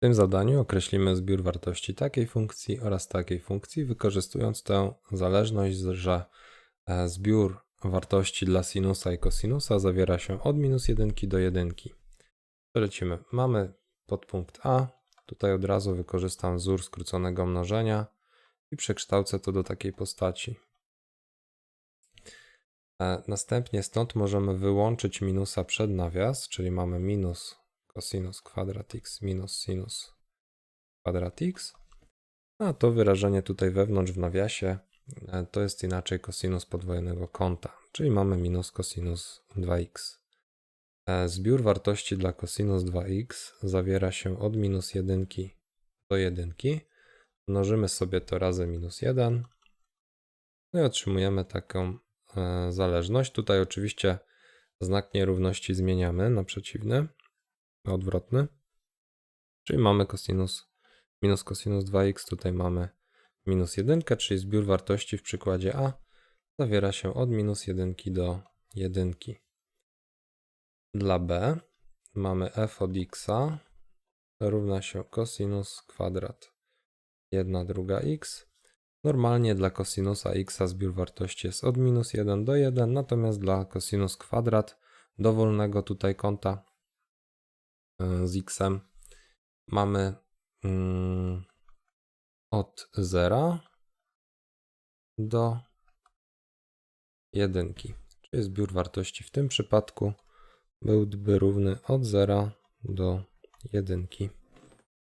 W tym zadaniu określimy zbiór wartości takiej funkcji oraz takiej funkcji, wykorzystując tę zależność, że e, zbiór wartości dla sinusa i kosinusa zawiera się od minus jedynki do jedynki. Przelecimy. Mamy podpunkt A. Tutaj od razu wykorzystam wzór skróconego mnożenia i przekształcę to do takiej postaci. E, Następnie stąd możemy wyłączyć minusa przed nawias, czyli mamy minus cosinus kwadrat x minus sinus kwadrat x. A to wyrażenie tutaj wewnątrz w nawiasie e, to jest inaczej cosinus podwojonego kąta, czyli mamy minus cosinus 2x. E, Zbiór wartości dla cosinus 2x zawiera się od minus 1 do 1. Mnożymy sobie to razy minus 1. No i otrzymujemy taką e, zależność. Tutaj oczywiście znak nierówności zmieniamy na przeciwny, odwrotny. Czyli mamy cosinus minus cosinus 2x, tutaj mamy minus 1, czyli zbiór wartości w przykładzie A zawiera się od minus 1 do 1. Dla B mamy f od x równa się cosinus kwadrat 1 druga x. Normalnie dla kosinusa x zbiór wartości jest od minus 1 do 1, natomiast dla cosinus kwadrat dowolnego tutaj kąta z x mamy mm, od 0 do 1. Czyli zbiór wartości w tym przypadku byłby równy od 0 do 1.